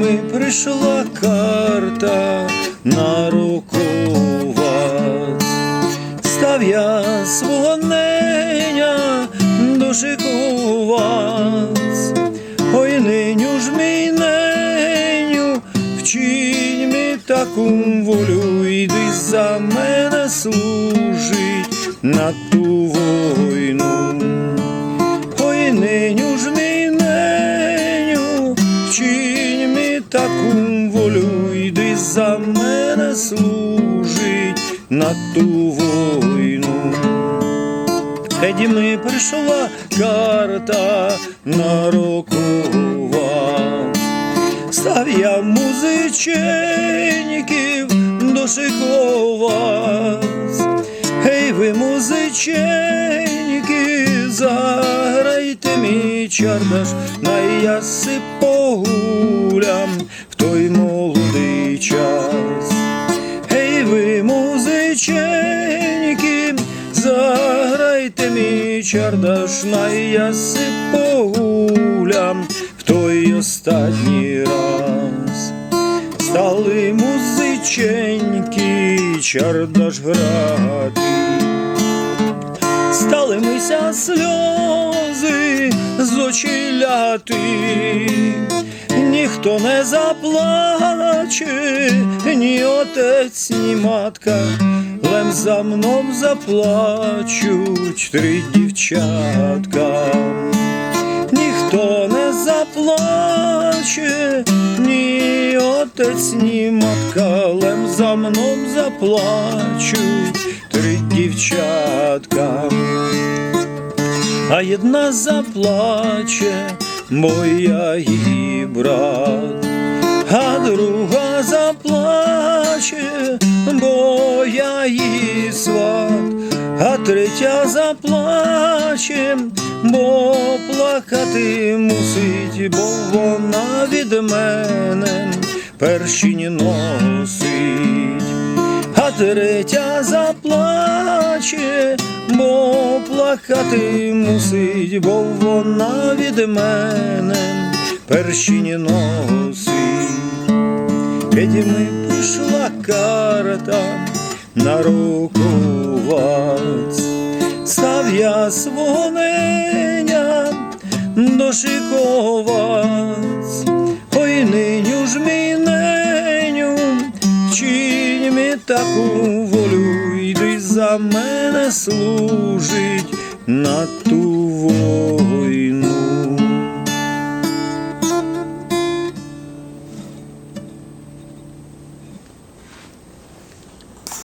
ми прийшла карта на руку вас. Став я свого неня дошику вас. Ой, неню ж мій неню, вчинь мені таку волю, йди за мене служить на ту війну. Таку волю, йди за мене служить на ту війну. Тоді ми прийшла карта на руку вам. Став я музиченьків дошикувать. Гей, ви музиченьки, заграйте мій чардаш, най я си погулям заграйте мій чардаш, най я погулям в той останній раз. Стали музиченьки, чардаш грати, стали мися сльози з очі ляти, ніхто не заплаче, ні отець, ні матка, лем за мною заплачуть три дівчатка. Ніхто не заплаче, ні отець, ні матка, лем за мною заплачуть три дівчатка. А jedna заплаче, бо я сват, а третя заплаче, бо плакати мусить, бо вона від мене першінь носить. А третя заплаче, бо плакати мусить, бо вона від мене першінь носить. Геть ми прийшла карта на руку вас. Став я свого неня дошиковаць. Ой, неню ж мій неню, вчинь мені таку волю, йди за мене служить на ту війну.